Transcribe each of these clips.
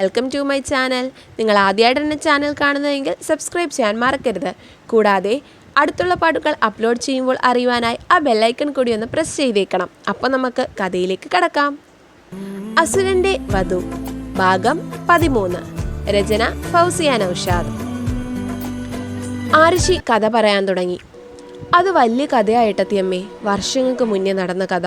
Welcome to my channel നിങ്ങൾ ആദ്യമായിട്ട് എന്റെ ചാനൽ കാണുന്നതെങ്കിൽ സബ്സ്ക്രൈബ് ചെയ്യാൻ മറക്കരുത്. കൂടാതെ അടുത്തുള്ള പാട്ടുകൾ അപ്ലോഡ് ചെയ്യുമ്പോൾ അറിയുവാനായി ആ ബെല്ലൈക്കൺ കൂടി ഒന്ന് പ്രസ് ചെയ്തേക്കണം. അപ്പോൾ നമുക്ക് കഥയിലേക്ക് കടക്കാം. അസുരന്റെ വധു ഭാഗം പതിമൂന്ന്. രചന ഫൗസിയ നൌഷാദ്. ആരുഷി കഥ പറയാൻ തുടങ്ങി. അത് വലിയ കഥയായിട്ടെത്തിയമ്മേ. വർഷങ്ങൾക്ക് മുന്നേ നടന്ന കഥ.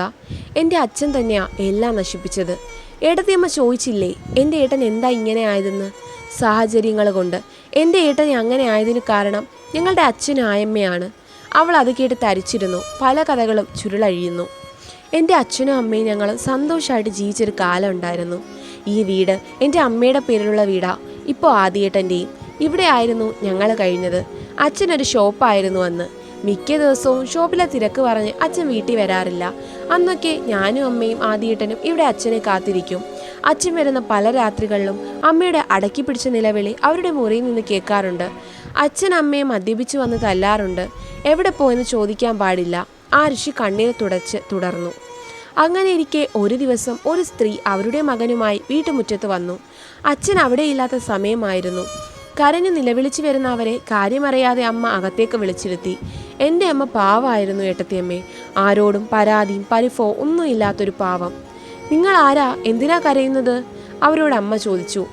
എന്റെ അച്ഛൻ തന്നെയാ എല്ലാം നശിപ്പിച്ചത്. ഏട്ടത്തിയമ്മ ചോദിച്ചില്ലേ എന്റെ ഏട്ടൻ എന്താ ഇങ്ങനെ ആയതെന്ന്? സാഹചര്യങ്ങൾ കൊണ്ട് എന്റെ ഏട്ടൻ അങ്ങനെ ആയതിന് കാരണം ഞങ്ങളുടെ അച്ഛൻ ആയമ്മയാണ്. അവൾ അത് കേട്ട് തരിച്ചിരുന്നു. പല കഥകളും ചുരുളഴിയുന്നു. എന്റെ അച്ഛനും അമ്മയും ഞങ്ങൾ സന്തോഷമായിട്ട് ജീവിച്ചൊരു കാലം ഉണ്ടായിരുന്നു. ഈ വീട് എന്റെ അമ്മയുടെ പേരിലുള്ള വീടാ ഇപ്പോൾ ആദ്യേട്ടന്റെയും ഇവിടെ ആയിരുന്നു ഞങ്ങൾ കഴിഞ്ഞത്. അച്ഛനൊരു ഷോപ്പായിരുന്നു അന്ന്. മിക്ക ദിവസവും ഷോപ്പിലെ തിരക്ക് പറഞ്ഞ് അച്ഛൻ വീട്ടിൽ വരാറില്ല. അന്നൊക്കെ ഞാനും അമ്മയും ആദ്യേട്ടനും ഇവിടെ അച്ഛനെ കാത്തിരിക്കും. അച്ഛൻ വരുന്ന പല രാത്രികളിലും അമ്മയുടെ അടക്കി പിടിച്ച നിലവിളി അവരുടെ മുറിയിൽ നിന്ന് കേൾക്കാറുണ്ട്. അച്ഛൻ അമ്മയെ മദ്യപിച്ചു വന്ന് തല്ലാറുണ്ട്. എവിടെ പോയെന്ന് ചോദിക്കാൻ പാടില്ല. ആ ഋഷി കണ്ണീർ തുടച്ച് തുടർന്നു. അങ്ങനെ ഇരിക്കെ ഒരു ദിവസം ഒരു സ്ത്രീ അവരുടെ മകനുമായി വീട്ടുമുറ്റത്ത് വന്നു. അച്ഛൻ അവിടെയില്ലാത്ത സമയമായിരുന്നു. കരഞ്ഞു നിലവിളിച്ചു വരുന്ന അവരെ കാര്യമറിയാതെ അമ്മ അകത്തേക്ക് വിളിച്ചിരുത്തി. എന്റെ അമ്മ പാവമായിരുന്നു ഏട്ടത്തിയമ്മേ. ആരോടും പരാതിയും പരിഫോ ഒന്നും ഇല്ലാത്തൊരു പാവം. നിങ്ങൾ ആരാ? എന്തിനാ കരയുന്നത്? അവരോട് അമ്മ ചോദിച്ചു.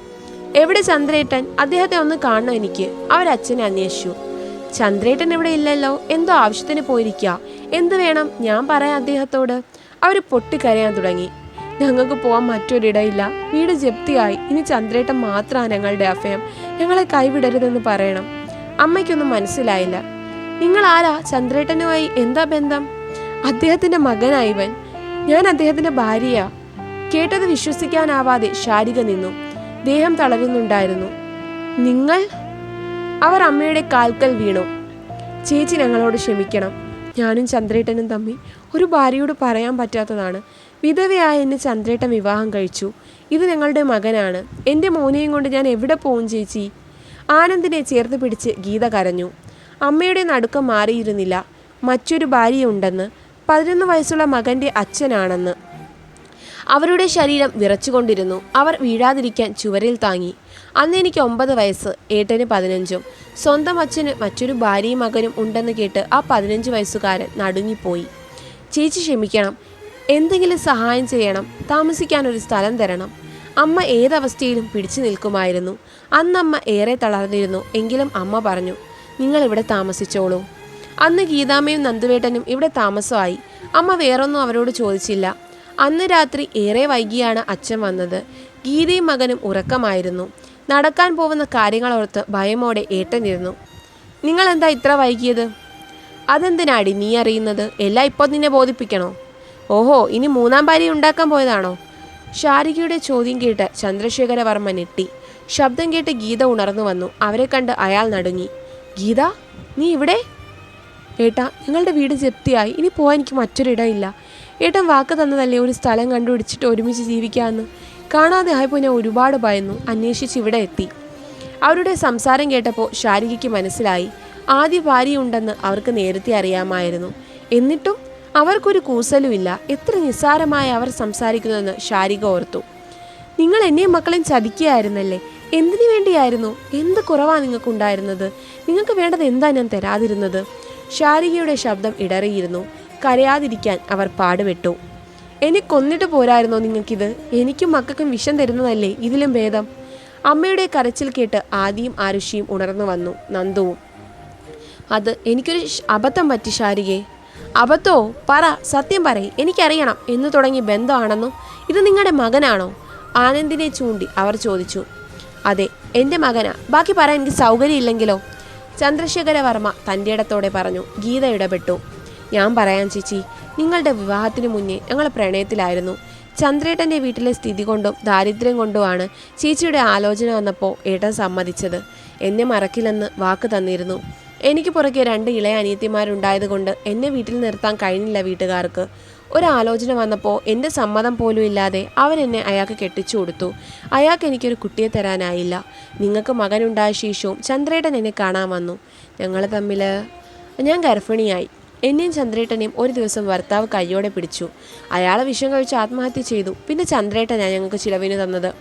എവിടെ ചന്ദ്രേട്ടൻ? അദ്ദേഹത്തെ ഒന്ന് കാണണം എനിക്ക്. അവരച്ഛനെ അന്വേഷിച്ചു. ചന്ദ്രേട്ടൻ ഇവിടെ ഇല്ലല്ലോ. എന്തോ ആവശ്യത്തിന് പോയിരിക്കുക എന്ത് വേണം? ഞാൻ പറയാം അദ്ദേഹത്തോട്. അവർ പൊട്ടിക്കരയാൻ തുടങ്ങി. ഞങ്ങൾക്ക് പോകാൻ മറ്റൊരിടയില്ല. വീട് ജപ്തിയായി. ഇനി ചന്ദ്രേട്ടൻ മാത്രമാണ് ഞങ്ങളുടെ അഭയം. ഞങ്ങളെ കൈവിടരുതെന്ന് പറയണം. അമ്മയ്ക്കൊന്നും മനസ്സിലായില്ല. നിങ്ങൾ ആരാ ചന്ദ്രേട്ടനുമായി എന്താ ബന്ധം? അദ്ദേഹത്തിന്റെ മകനായിവൻ ഞാൻ അദ്ദേഹത്തിന്റെ ഭാര്യയാ. കേട്ടത് വിശ്വസിക്കാനാവാതെ ശാരിക നിന്നു. ദേഹം തളരുന്നുണ്ടായിരുന്നു. നിങ്ങൾ? അവർ അമ്മയുടെ കാൽക്കൽ വീണു. ചേച്ചി ഞങ്ങളോട് ക്ഷമിക്കണം. ഞാനും ചന്ദ്രേട്ടനും തമ്മിൽ ഒരു ഭാര്യയോട് പറയാൻ പറ്റാത്തതാണ്. വിധവയായ എന്നെ ചന്ദ്രേട്ടൻ വിവാഹം കഴിച്ചു. ഇത് ഞങ്ങളുടെ മകനാണ്. എന്റെ മോനെയും കൊണ്ട് ഞാൻ എവിടെ പോകും ചേച്ചി? ആനന്ദിനെ ചേർത്ത് പിടിച്ച് ഗീത കരഞ്ഞു. അമ്മയുടെ നടുക്കം മാറിയിരുന്നില്ല. മറ്റൊരു ഭാര്യയുണ്ടെന്ന് പതിനൊന്ന് വയസ്സുള്ള മകന്റെ അച്ഛനാണെന്ന്. അവരുടെ ശരീരം വിറച്ചുകൊണ്ടിരുന്നു. അവർ വീഴാതിരിക്കാൻ ചുവരിൽ താങ്ങി. അന്ന് എനിക്ക് ഒമ്പത് വയസ്സ് ഏട്ടന് പതിനഞ്ചും. സ്വന്തം അച്ഛന് മറ്റൊരു ഭാര്യയും മകനും ഉണ്ടെന്ന് കേട്ട് ആ പതിനഞ്ച് വയസ്സുകാരൻ നടുങ്ങിപ്പോയി. ചേച്ചി ക്ഷമിക്കണം. എന്തെങ്കിലും സഹായം ചെയ്യണം താമസിക്കാൻ ഒരു സ്ഥലം തരണം. അമ്മ ഏതവസ്ഥയിലും പിടിച്ചു നിൽക്കുമായിരുന്നു. അന്നമ്മ ഏറെ തളർന്നിരുന്നു എങ്കിലും അമ്മ പറഞ്ഞു നിങ്ങൾ ഇവിടെ താമസിച്ചോളൂ. അന്ന് ഗീതാമ്മയും നന്ദുവേട്ടനും ഇവിടെ താമസമായി. അമ്മ വേറൊന്നും അവരോട് ചോദിച്ചില്ല. അന്ന് രാത്രി ഏറെ വൈകിയാണ് അച്ഛൻ വന്നത്. ഗീതയും മകനും ഉറക്കമായിരുന്നു. നടക്കാൻ പോകുന്ന കാര്യങ്ങളോർത്ത് ഭയമോടെ ഏട്ടനിരുന്നു. നിങ്ങളെന്താ ഇത്ര വൈകിയത്? അതെന്തിനാടി നീ അറിയുന്നത്? എല്ലാം ഇപ്പോൾ നിന്നെ ബോധിപ്പിക്കണോ? ഓഹോ ഇനി മൂന്നാം ഭാര്യ ഉണ്ടാക്കാൻ പോയതാണോ? ഷാരികയുടെ ചോദ്യം കേട്ട് ചന്ദ്രശേഖരവർമ്മ ഞെട്ടി. ശബ്ദം കേട്ട് ഗീത ഉണർന്നു വന്നു. അവരെ കണ്ട് അയാൾ നടുങ്ങി. ഗീത നീ ഇവിടെ ഏട്ടാ നിങ്ങളുടെ വീട് ജപ്തിയായി. ഇനി പോകാൻ എനിക്ക് മറ്റൊരിടമില്ല. ഏട്ടൻ വാക്ക് തന്നതല്ലേ ഒരു സ്ഥലം കണ്ടുപിടിച്ചിട്ട് ഒരുമിച്ച് ജീവിക്കാമെന്ന് കാണാതെ ആയപ്പോൾ ഞാൻ ഒരുപാട് ഭയന്നു. അന്വേഷിച്ച് ഇവിടെ എത്തി. അവരുടെ സംസാരം കേട്ടപ്പോൾ ശാരികയ്ക്ക് മനസ്സിലായി. ആദ്യ ഭാര്യയുണ്ടെന്ന് അവർക്ക് നേരത്തെ അറിയാമായിരുന്നു. എന്നിട്ടും അവർക്കൊരു കൂസലുമില്ല. എത്ര നിസ്സാരമായി അവർ സംസാരിക്കുന്നതെന്ന് ശാരിക ഓർത്തു. നിങ്ങൾ എന്നെയും മക്കളെയും ചതിക്കുകയായിരുന്നല്ലേ? എന്തിനു വേണ്ടിയായിരുന്നു? എന്ത് കുറവാണ് നിങ്ങൾക്കുണ്ടായിരുന്നത്? നിങ്ങൾക്ക് വേണ്ടത് എന്താ ഞാൻ തരാതിരുന്നത്? ശാരികയുടെ ശബ്ദം ഇടറിയിരുന്നു. കരയാതിരിക്കാൻ അവർ പാടുപെട്ടു. എന്നെ കൊന്നിട്ട് പോരായിരുന്നോ നിങ്ങൾക്കിത്? എനിക്കും മക്കൾക്കും വിഷം തരുന്നതല്ലേ ഇതിലും ഭേദം? അമ്മയുടെ കരച്ചിൽ കേട്ട് ആദിയും ആരുഷിയും ഉണർന്നു വന്നു നന്ദുവും. അത് എനിക്കൊരു അബദ്ധം പറ്റി ശാരികെ. അബദ്ധോ? പറ സത്യം പറയ്. എനിക്കറിയണം എന്ന് തുടങ്ങി ബന്ധമാണെന്നും ഇത് നിങ്ങളുടെ മകനാണോ? ആനന്ദിനെ ചൂണ്ടി അവർ ചോദിച്ചു. അതെ എന്റെ മകനാ. ബാക്കി പറയാൻ എനിക്ക് സൗകര്യമില്ലെങ്കിലോ ചന്ദ്രശേഖര വർമ്മ തന്റെ ഇടത്തോടെ പറഞ്ഞു. ഗീത ഇടപെട്ടു. ഞാൻ പറയാൻ ചേച്ചി നിങ്ങളുടെ വിവാഹത്തിന് മുന്നേ ഞങ്ങൾ പ്രണയത്തിലായിരുന്നു. ചന്ദ്രേട്ടന്റെ വീട്ടിലെ സ്ഥിതി കൊണ്ടും ദാരിദ്ര്യം കൊണ്ടുമാണ് ചേച്ചിയുടെ ആലോചന വന്നപ്പോൾ ഏട്ടൻ സമ്മതിച്ചത്. എന്നെ മറക്കില്ലെന്ന് വാക്ക് തന്നിരുന്നു. എനിക്ക് പുറകെ രണ്ട് ഇളയ അനിയത്തിമാരുണ്ടായതുകൊണ്ട് എന്നെ വീട്ടിൽ നിർത്താൻ കഴിഞ്ഞില്ല വീട്ടുകാർക്ക്. ഒരാലോചന വന്നപ്പോൾ എന്റെ സമ്മതം പോലും ഇല്ലാതെ എന്നെ അയാൾക്ക് കെട്ടിച്ചു കൊടുത്തു. അയാൾക്ക് എനിക്കൊരു കുട്ടിയെ തരാനായില്ല. നിങ്ങൾക്ക് മകനുണ്ടായ ശേഷവും ചന്ദ്രേട്ടൻ എന്നെ കാണാൻ വന്നു. ഞങ്ങൾ തമ്മിൽ ഞാൻ ഗർഭിണിയായി. എന്നെയും ചന്ദ്രേട്ടനെയും ഒരു ദിവസം ഭർത്താവ് കയ്യോടെ പിടിച്ചു. അയാളെ വിഷം കഴിച്ച് ആത്മഹത്യ ചെയ്തു. പിന്നെ ചന്ദ്രേട്ടനാണ് ഞങ്ങൾക്ക് ചിലവിന് തന്നത്.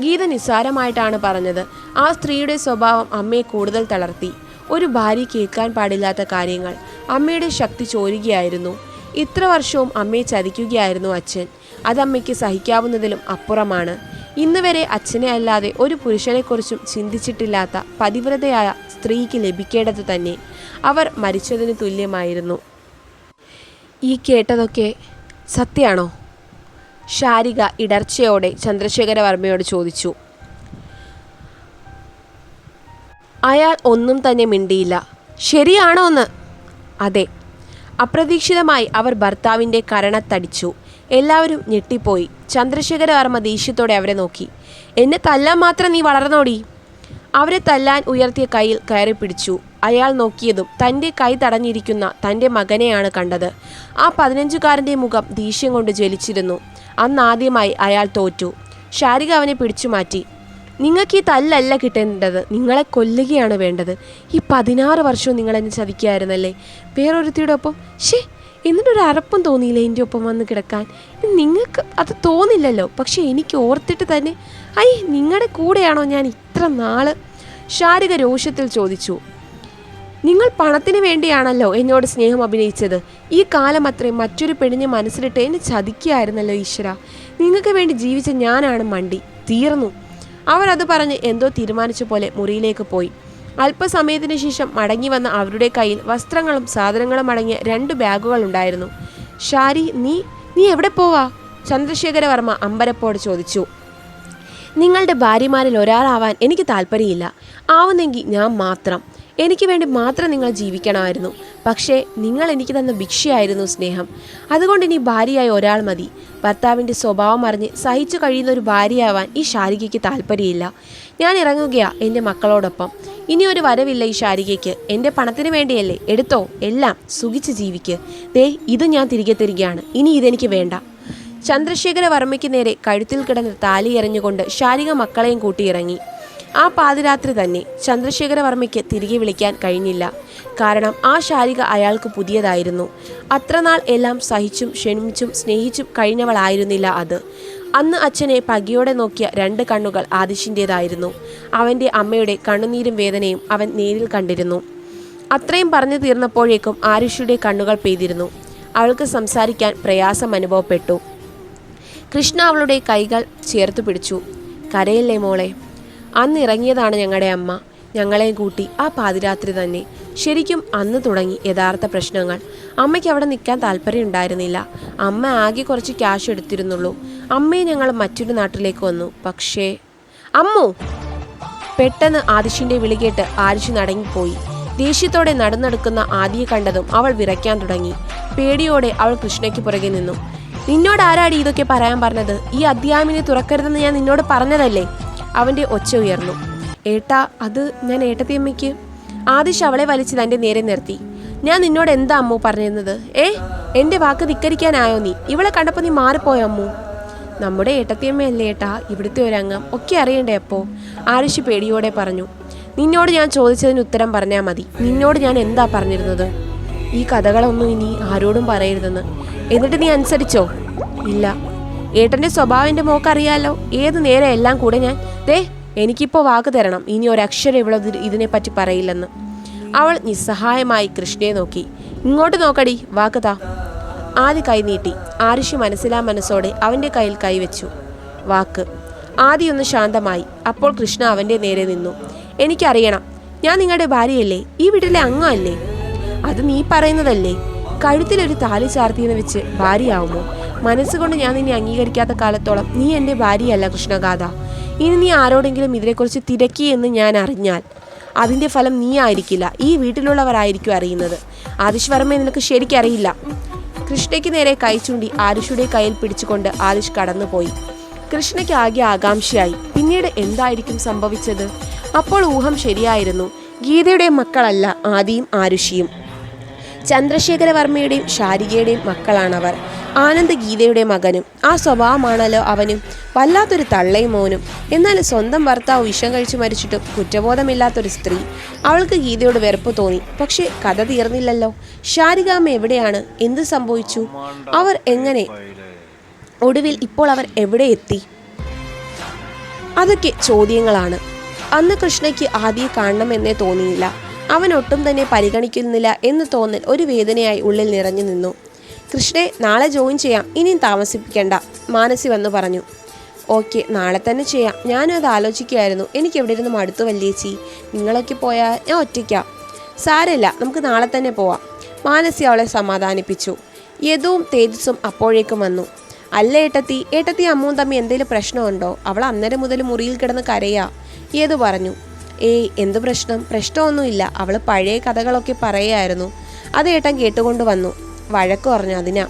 ഗീത നിസ്സാരമായിട്ടാണ് പറഞ്ഞത്. ആ സ്ത്രീയുടെ സ്വഭാവം അമ്മയെ കൂടുതൽ തളർത്തി. ഒരു ഭാര്യ കേൾക്കാൻ പാടില്ലാത്ത കാര്യങ്ങൾ. അമ്മയുടെ ശക്തി ചോരുകയായിരുന്നു. ഇത്ര വർഷവും അമ്മയെ ചതിക്കുകയായിരുന്നു അച്ഛൻ. അതമ്മയ്ക്ക് സഹിക്കാവുന്നതിലും അപ്പുറമാണ്. ഇന്ന് വരെ അച്ഛനെ അല്ലാതെ ഒരു പുരുഷനെക്കുറിച്ചും ചിന്തിച്ചിട്ടില്ലാത്ത പതിവ്രതയായ സ്ത്രീക്ക് ലഭിക്കേണ്ടത് തന്നെ. അവർ മരിച്ചതിന് തുല്യമായിരുന്നു. ഈ കേട്ടതൊക്കെ സത്യാണോ ശാരിക ഇടർച്ചയോടെ ചന്ദ്രശേഖരവർമ്മയോട് ചോദിച്ചു. അയാൾ ഒന്നും തന്നെ മിണ്ടിയില്ല. ശരിയാണോ എന്ന് അതെ. അപ്രതീക്ഷിതമായി അവർ ഭർത്താവിന്റെ കരണത്തടിച്ചു. എല്ലാവരും ഞെട്ടിപ്പോയി. ചന്ദ്രശേഖര വർമ്മ ദേഷ്യത്തോടെ അവരെ നോക്കി. എന്നെ തല്ലാൻ മാത്രം നീ വളർന്നോടി? അവരെ തല്ലാൻ ഉയർത്തിയ കൈയിൽ കയറി പിടിച്ചു. അയാൾ നോക്കിയതും തന്റെ കൈ തടഞ്ഞിരിക്കുന്ന തന്റെ മകനെയാണ് കണ്ടത്. ആ പതിനഞ്ചുകാരന്റെ മുഖം ദേഷ്യം കൊണ്ട് ജ്വലിച്ചിരുന്നു. അന്നാദ്യമായി അയാൾ തോറ്റു. ശാരിക അവനെ പിടിച്ചു മാറ്റി. നിങ്ങൾക്ക് ഈ തല്ലല്ല കിട്ടേണ്ടത്. നിങ്ങളെ കൊല്ലുകയാണ് വേണ്ടത്. ഈ പതിനാറ് വർഷവും നിങ്ങൾ എന്നെ ചതിക്കുകയായിരുന്നല്ലേ വേറൊരുത്തിയുടെ ഒപ്പം. ഷേ എന്നിട്ടൊരു അറപ്പം തോന്നിയില്ല എന്റെ ഒപ്പം വന്ന് കിടക്കാൻ? നിങ്ങൾക്ക് അത് തോന്നില്ലല്ലോ. പക്ഷെ എനിക്ക് ഓർത്തിട്ട് തന്നെ ഐ നിങ്ങളുടെ കൂടെയാണോ ഞാൻ ഇത്ര നാൾ ശാരിക രോഷത്തിൽ ചോദിച്ചു. നിങ്ങൾ പണത്തിന് വേണ്ടിയാണല്ലോ എന്നോട് സ്നേഹം അഭിനയിച്ചത്. ഈ കാലം അത്രയും മറ്റൊരു പെണ്ണിനെ മനസ്സിലിട്ട് എന്നെ ചതിക്കുകയായിരുന്നല്ലോ ഈശ്വര. നിങ്ങൾക്ക് വേണ്ടി ജീവിച്ച ഞാനാണ് മണ്ടി. തീർന്നു. അവർ അത് പറഞ്ഞ് എന്തോ തീരുമാനിച്ച പോലെ മുറിയിലേക്ക് പോയി. അല്പസമയത്തിന് ശേഷം മടങ്ങി വന്ന അവരുടെ കയ്യിൽ വസ്ത്രങ്ങളും സാധനങ്ങളും അടങ്ങിയ രണ്ട് ബാഗുകൾ ഉണ്ടായിരുന്നു. ഷാരി നീ നീ എവിടെ പോവാ? ചന്ദ്രശേഖരവർമ്മ അമ്പരപ്പോട് ചോദിച്ചു. നിങ്ങളുടെ ഭാര്യമാരിൽ ഒരാളാവാൻ എനിക്ക് താല്പര്യമില്ല. ആവുന്നെങ്കിൽ ഞാൻ മാത്രം. എനിക്ക് വേണ്ടി മാത്രം നിങ്ങൾ ജീവിക്കണമായിരുന്നു. പക്ഷേ നിങ്ങൾ എനിക്ക് തന്ന ഭിക്ഷയായിരുന്നു സ്നേഹം. അതുകൊണ്ട് ഇനി ഭാര്യയായ ഒരാൾ മതി. ഭർത്താവിന്റെ സ്വഭാവം അറിഞ്ഞ് സഹിച്ചു കഴിയുന്ന ഒരു ഭാര്യയാവാൻ ഈ ശാരികയ്ക്ക് താല്പര്യമില്ല ഞാൻ ഇറങ്ങുകയാ എന്റെ മക്കളോടൊപ്പം. ഇനി ഒരു വരവില്ല ഈ ശാരികയ്ക്ക്. എന്റെ പണത്തിന് വേണ്ടിയല്ലേ. എടുത്തോ? എല്ലാം സുഖിച്ച് ജീവിക്ക്. ദേ ഇത് ഞാൻ തിരികെ തരികയാണ്. ഇനി ഇതെനിക്ക് വേണ്ട. ചന്ദ്രശേഖര വർമ്മയ്ക്ക് നേരെ കഴുത്തിൽ കിടന്ന് താലി എറിഞ്ഞുകൊണ്ട് ശാരിക മക്കളെയും കൂട്ടിയിറങ്ങി. ആ പാതിരാത്രി തന്നെ ചന്ദ്രശേഖര വർമ്മയ്ക്ക് തിരികെ വിളിക്കാൻ കഴിഞ്ഞില്ല. കാരണം ആ ശാരിക അയാൾക്ക് പുതിയതായിരുന്നു. അത്രനാൾ എല്ലാം സഹിച്ചും ക്ഷണിച്ചും സ്നേഹിച്ചും കഴിഞ്ഞവളായിരുന്നില്ല അത്. അന്ന് അച്ഛനെ പകിയോടെ നോക്കിയ രണ്ട് കണ്ണുകൾ ആദിശിന്റേതായിരുന്നു അവന്റെ അമ്മയുടെ കണ്ണുനീരും വേദനയും അവൻ നേരിൽ കണ്ടിരുന്നു. അത്രയും പറഞ്ഞു തീർന്നപ്പോഴേക്കും ആരുഷിയുടെ കണ്ണുകൾ പെയ്തിരുന്നു. അവൾക്ക് സംസാരിക്കാൻ പ്രയാസം അനുഭവപ്പെട്ടു. കൃഷ്ണ അവളുടെ കൈകൾ ചേർത്ത് പിടിച്ചു. കരയല്ലേ മോളെ? അന്ന് ഇറങ്ങിയതാണ് ഞങ്ങളുടെ അമ്മ. ഞങ്ങളെയും കൂട്ടി ആ പാതിരാത്രി തന്നെ. ശരിക്കും അന്ന് തുടങ്ങി യഥാർത്ഥ പ്രശ്നങ്ങൾ. അമ്മയ്ക്ക് അവിടെ നിൽക്കാൻ താല്പര്യം ഉണ്ടായിരുന്നില്ല. അമ്മ ആകെ കുറച്ച് ക്യാഷ് എടുത്തിരുന്നുള്ളൂ. അമ്മയെ ഞങ്ങൾ മറ്റൊരു നാട്ടിലേക്ക് വന്നു. പക്ഷേ അമ്മു! പെട്ടെന്ന് ആദിഷിന്റെ വിളി കേട്ട് ആദിഷ് നടങ്ങിപ്പോയി. ദേഷ്യത്തോടെ നടന്നെടുക്കുന്ന ആദിയെ കണ്ടതും അവൾ വിറയ്ക്കാൻ തുടങ്ങി. പേടിയോടെ അവൾ കൃഷ്ണയ്ക്ക് പുറകെ നിന്നു. നിന്നോട് ആരാടി ഇതൊക്കെ പറയാൻ പറഞ്ഞത്? ഈ അധ്യാമിനെ തുറക്കരുതെന്ന് ഞാൻ നിന്നോട് പറഞ്ഞതല്ലേ? അവന്റെ ഒച്ച ഉയർന്നു. ഏട്ടാ അത് ഞാൻ ഏട്ടത്തിയമ്മയ്ക്ക്. ആദിഷ് അവളെ വലിച്ച് തന്റെ നേരെ നിർത്തി. ഞാൻ നിന്നോട് എന്താ അമ്മു പറഞ്ഞിരുന്നത്? ഏ എന്റെ വാക്ക് ധിക്കരിക്കാനായോ നീ? ഇവളെ കണ്ടപ്പോൾ നീ മാറിപ്പോയോ അമ്മു? നമ്മുടെ ഏട്ടത്തിയമ്മയല്ലേ ഏട്ടാ ഇവിടുത്തെ ഒരംഗം. ഒക്കെ അറിയണ്ടേ അപ്പോ? ആരിഷ് പേടിയോടെ പറഞ്ഞു. നിന്നോട് ഞാൻ ചോദിച്ചതിന് ഉത്തരം പറഞ്ഞാൽ മതി. നിന്നോട് ഞാൻ എന്താ പറഞ്ഞിരുന്നത്? ഈ കഥകളൊന്നും ഇനി ആരോടും പറയരുതെന്ന്. എന്നിട്ട് നീ അനുസരിച്ചോ? ഇല്ല. ഏട്ടന്റെ സ്വഭാവം എന്റെ മോക്കറിയാലോ ഏത് നേരം എല്ലാം കൂടെ ഞാൻ ദേ എനിക്കിപ്പോൾ വാക്ക് തരണം. ഇനി ഒരക്ഷരം ഇവിടെ ഇതിനെപ്പറ്റി പറയില്ലെന്ന്. അവൾ നിസ്സഹായമായി കൃഷ്ണയെ നോക്കി. ഇങ്ങോട്ട് നോക്കടി വാക്ക് താ. ആദ്യ കൈ നീട്ടി. ആരുഷി മനസ്സിലാ മനസ്സോടെ അവന്റെ കയ്യിൽ കൈവച്ചു വാക്ക്. ആദ്യ ഒന്ന് ശാന്തമായി. അപ്പോൾ കൃഷ്ണ അവന്റെ നേരെ നിന്നു. എനിക്കറിയണം ഞാൻ നിങ്ങളുടെ ഭാര്യയല്ലേ? ഈ വീട്ടിലെ അംഗമല്ലേ? അത് നീ പറയുന്നതല്ലേ? കഴുത്തിലൊരു താലി ചാർത്തിയെന്ന് വെച്ച് ഭാര്യയാവുമോ? മനസ്സുകൊണ്ട് ഞാൻ നിന്നെ അംഗീകരിക്കാത്ത കാലത്തോളം നീ എന്റെ ഭാര്യയല്ല കൃഷ്ണഗാഥ. ഇനി നീ ആരോടെങ്കിലും ഇതിനെക്കുറിച്ച് തിരക്കി എന്ന് ഞാൻ അറിഞ്ഞാൽ അതിന്റെ ഫലം നീ ആയിരിക്കില്ല ഈ വീട്ടിലുള്ളവരായിരിക്കും അറിയുന്നത്. ആദിഷ് വർമ്മയെ നിനക്ക് ശരിക്കറിയില്ല കൃഷ്ണയ്ക്ക് നേരെ കൈ ചൂണ്ടി ആരുഷിയുടെ കയ്യിൽ പിടിച്ചുകൊണ്ട് ആരിഷ് കടന്നുപോയി. കൃഷ്ണയ്ക്ക് ആകെ ആകാംക്ഷയായി പിന്നീട് എന്തായിരിക്കും സംഭവിച്ചത്? അപ്പോൾ ഊഹം ശരിയായിരുന്നു. ഗീതയുടെ മക്കളല്ല ആദിയും ആരുഷിയും. ചന്ദ്രശേഖര വർമ്മയുടെയും ശാരികയുടെയും മക്കളാണവർ. ആനന്ദ് ഗീതയുടെ മകനും ആ സ്വഭാവമാണല്ലോ അവനും. വല്ലാത്തൊരു തള്ളയും മോനും. എന്നാൽ സ്വന്തം ഭർത്താവ് വിഷം കഴിച്ചു മരിച്ചിട്ടും കുറ്റബോധമില്ലാത്തൊരു സ്ത്രീ. അവൾക്ക് ഗീതയോട് വെറുപ്പ് തോന്നി. പക്ഷേ കഥ തീർന്നില്ലല്ലോ. ശാരികാമ്മ എവിടെയാണ്? എന്ത് സംഭവിച്ചു? അവർ എങ്ങനെ? ഒടുവിൽ ഇപ്പോൾ അവർ എവിടെ എത്തി? അതൊക്കെ ചോദ്യങ്ങളാണ്. അന്ന് കൃഷ്ണയ്ക്ക് ആദ്യം കാണണമെന്നേ തോന്നിയില്ല. അവൻ ഒട്ടും തന്നെ പരിഗണിക്കുന്നില്ല എന്ന് തോന്നൽ ഒരു വേദനയായി ഉള്ളിൽ നിറഞ്ഞു നിന്നു. കൃഷ്ണെ നാളെ ജോയിൻ ചെയ്യാം. ഇനിയും താമസിപ്പിക്കേണ്ട മാനസി വന്നു പറഞ്ഞു. ഓക്കെ നാളെ തന്നെ ചെയ്യാം. ഞാനും അത് ആലോചിക്കുമായിരുന്നു എനിക്ക് എവിടെ ഇരുന്ന് മടുത്തു വല്യേച്ചി. നിങ്ങളൊക്കെ പോയാൽ ഞാൻ ഒറ്റയ്ക്കാം. സാരമില്ല നമുക്ക് നാളെ തന്നെ പോവാം. മാനസി അവളെ സമാധാനിപ്പിച്ചു. യദുവും തേജസ്സും അപ്പോഴേക്കും വന്നു. അല്ല ഏട്ടത്തി. ഏട്ടത്തി അമ്മൂൻ തമ്മി എന്തെങ്കിലും പ്രശ്നമുണ്ടോ? അവൾ അന്നേരം മുതൽ മുറിയിൽ കിടന്ന് കരയാ. യദു പറഞ്ഞു. ഏയ് എന്ത് പ്രശ്നം? പ്രശ്നമൊന്നുമില്ല. അവൾ പഴയ കഥകളൊക്കെ പറയായിരുന്നു അത് ഏട്ടൻ കേട്ടുകൊണ്ട് വന്നു. വഴക്കു പറഞ്ഞു അതിനാ.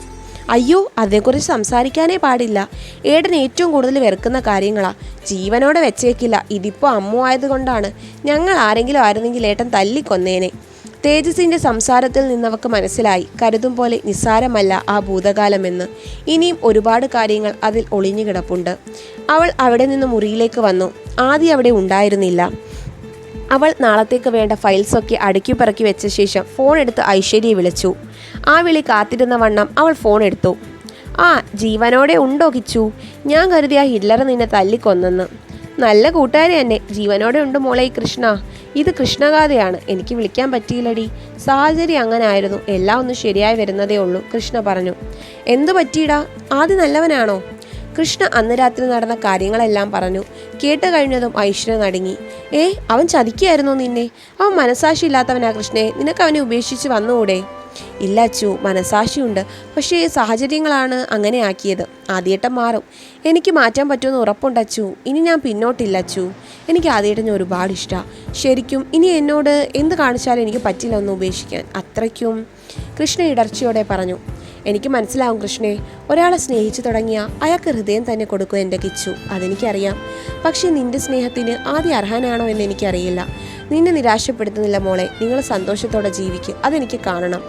അയ്യോ അതേക്കുറിച്ച് സംസാരിക്കാനേ പാടില്ല. ഏട്ടൻ ഏറ്റവും കൂടുതൽ വെറുക്കുന്ന കാര്യങ്ങളാ. ജീവനോടെ വെച്ചേക്കില്ല. ഇതിപ്പോൾ അമ്മു ആയതുകൊണ്ടാണ്. ഞങ്ങൾ ആരെങ്കിലും ആയിരുന്നെങ്കിൽ ഏട്ടൻ തല്ലിക്കൊന്നേനെ. തേജസിന്റെ സംസാരത്തിൽ നിന്നവർക്ക് മനസ്സിലായി. കരുതും പോലെ നിസ്സാരമല്ല ആ ഭൂതകാലമെന്ന്. ഇനിയും ഒരുപാട് കാര്യങ്ങൾ അതിൽ ഒളിഞ്ഞു കിടപ്പുണ്ട് അവൾ അവിടെ നിന്ന് മുറിയിലേക്ക് വന്നു. ആദ്യം അവിടെ ഉണ്ടായിരുന്നില്ല. അവൾ നാളത്തേക്ക് വേണ്ട ഫയൽസൊക്കെ അടുക്കി പറക്കി വെച്ച ശേഷം ഫോൺ എടുത്ത് ഐശ്വര്യയെ വിളിച്ചു. ആ വിളി കാത്തിരുന്ന വണ്ണം അവൾ ഫോൺ എടുത്തു. ആ ജീവനോടെ ഉണ്ടോ കിച്ചു? ഞാൻ കരുതിയ ഹിറ്റ്ലർ നിന്നെ തല്ലിക്കൊന്നെന്ന്. നല്ല കൂട്ടുകാരി തന്നെ. ജീവനോടെ ഉണ്ട് മോളെ ഈ കൃഷ്ണ. ഇത് കൃഷ്ണഗാഥയാണ്. എനിക്ക് വിളിക്കാൻ പറ്റിയില്ലടി. സാഹചര്യം അങ്ങനെ ആയിരുന്നു എല്ലാം ഒന്ന് ശരിയായി വരുന്നതേ ഉള്ളൂ കൃഷ്ണ പറഞ്ഞു. എന്തു പറ്റിയിടാ? ആദ്യം നല്ലവനാണോ? കൃഷ്ണ അന്ന് രാത്രി നടന്ന കാര്യങ്ങളെല്ലാം പറഞ്ഞു. കേട്ട് കഴിഞ്ഞതും ഐശ്വര്യ നടങ്ങി. ഏ അവൻ ചതിക്കുകയായിരുന്നു നിന്നെ. അവൻ മനസാക്ഷിയില്ലാത്തവനാ കൃഷ്ണേ. നിനക്ക് അവനെ ഉപേക്ഷിച്ച് വന്നുകൂടെ ഇല്ല അച്ചു മനസാക്ഷിയുണ്ട് പക്ഷേ സാഹചര്യങ്ങളാണ് അങ്ങനെ ആക്കിയത്. ആദ്യേട്ടം മാറും. എനിക്ക് മാറ്റാൻ പറ്റുമെന്ന് ഉറപ്പുണ്ട് അച്ചു. ഇനി ഞാൻ പിന്നോട്ടില്ല അച്ചു. എനിക്ക് ആദ്യേട്ടനെ ഒരുപാട് ഇഷ്ടമാണ് ശരിക്കും ഇനി എന്നോട് എന്ത് കാണിച്ചാലും എനിക്ക് പറ്റില്ല ഒന്ന് ഉപേക്ഷിക്കാൻ. അത്രയ്ക്കും. കൃഷ്ണ ഇടർച്ചയോടെ പറഞ്ഞു. എനിക്ക് മനസ്സിലാവും കൃഷ്ണേ. ഒരാളെ സ്നേഹിച്ചു തുടങ്ങിയ അയാൾക്ക് ഹൃദയം തന്നെ കൊടുക്കും എന്റെ കിച്ചു. അതെനിക്കറിയാം. പക്ഷേ നിന്റെ സ്നേഹത്തിന് ആദ്യം അർഹനാണോ എന്ന് എനിക്കറിയില്ല. നിന്നെ നിരാശപ്പെടുത്തുന്നില്ല മോളെ. നിങ്ങൾ സന്തോഷത്തോടെ ജീവിക്കുക അതെനിക്ക് കാണണം.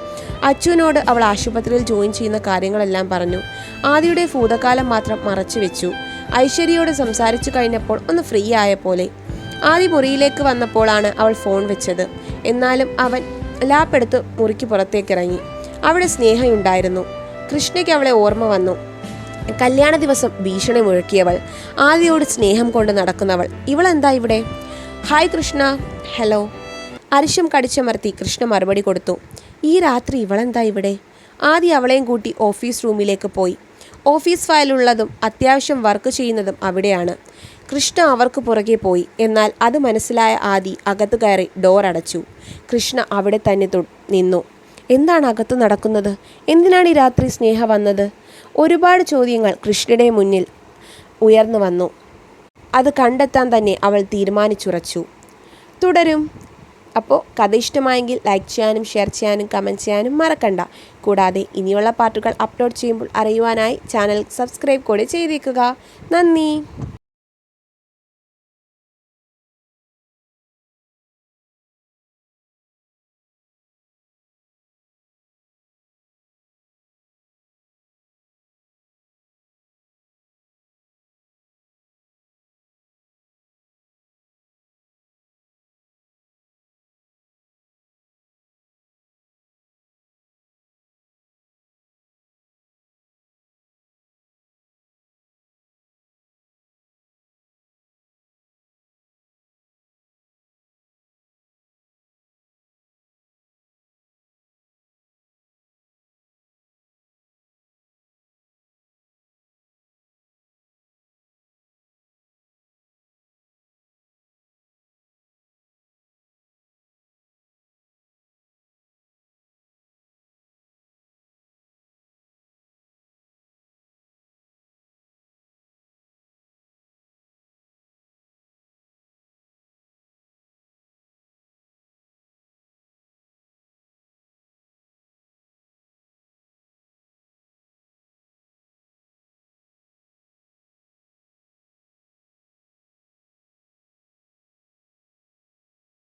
അച്ചുവിനോട് അവൾ ആശുപത്രിയിൽ ജോയിൻ ചെയ്യുന്ന കാര്യങ്ങളെല്ലാം പറഞ്ഞു. ആദിയുടെ ഭൂതകാലം മാത്രം മറച്ചു വെച്ചു. ഐശ്വര്യയോട് സംസാരിച്ചു കഴിഞ്ഞപ്പോൾ ഒന്ന് ഫ്രീ ആയ പോലെ. ആദി മുറിയിലേക്ക് വന്നപ്പോഴാണ് അവൾ ഫോൺ വെച്ചത്. എന്നാലും അവൻ ലാപ്പെടുത്ത് മുറിക്ക് പുറത്തേക്കിറങ്ങി. അവിടെ സ്നേഹമുണ്ടായിരുന്നു കൃഷ്ണയ്ക്ക് അവളെ ഓർമ്മ വന്നു. കല്യാണ ദിവസം ഭീഷണി മുഴക്കിയവൾ ആദ്യയോട് സ്നേഹം കൊണ്ട് നടക്കുന്നവൾ. ഇവളെന്താ ഇവിടെ? ഹായ് കൃഷ്ണ. ഹലോ. അരിശം കടിച്ചമർത്തി കൃഷ്ണ മറുപടി കൊടുത്തു. ഈ രാത്രി ഇവളെന്താ ഇവിടെ? ആദ്യം അവളെയും കൂട്ടി ഓഫീസ് റൂമിലേക്ക് പോയി. ഓഫീസ് ഫയലുള്ളതും അത്യാവശ്യം വർക്ക് ചെയ്യുന്നതും അവിടെയാണ്. കൃഷ്ണ അവർക്ക് പുറകെ പോയി. എന്നാൽ അത് മനസ്സിലായ ആദി അകത്തു കയറി ഡോർ അടച്ചു. കൃഷ്ണ അവിടെ തന്നെ നിന്നു. എന്താണ് അകത്ത് നടക്കുന്നത്? എന്തിനാണ് ഈ രാത്രി സ്നേഹ വന്നത്? ഒരുപാട് ചോദ്യങ്ങൾ കൃഷ്ണയുടെ മുന്നിൽ ഉയർന്നു വന്നു. അത് കണ്ടെത്താൻ തന്നെ അവൾ തീരുമാനിച്ചുറച്ചു. തുടരും. അപ്പോൾ കഥ ഇഷ്ടമായെങ്കിൽ ലൈക്ക് ചെയ്യാനും ഷെയർ ചെയ്യാനും കമന്റ് ചെയ്യാനും മറക്കണ്ട. കൂടാതെ ഇനിയുള്ള പാട്ടുകൾ അപ്ലോഡ് ചെയ്യുമ്പോൾ അറിയുവാനായി ചാനൽ സബ്സ്ക്രൈബ് കൂടെ ചെയ്തേക്കുക. നന്ദി.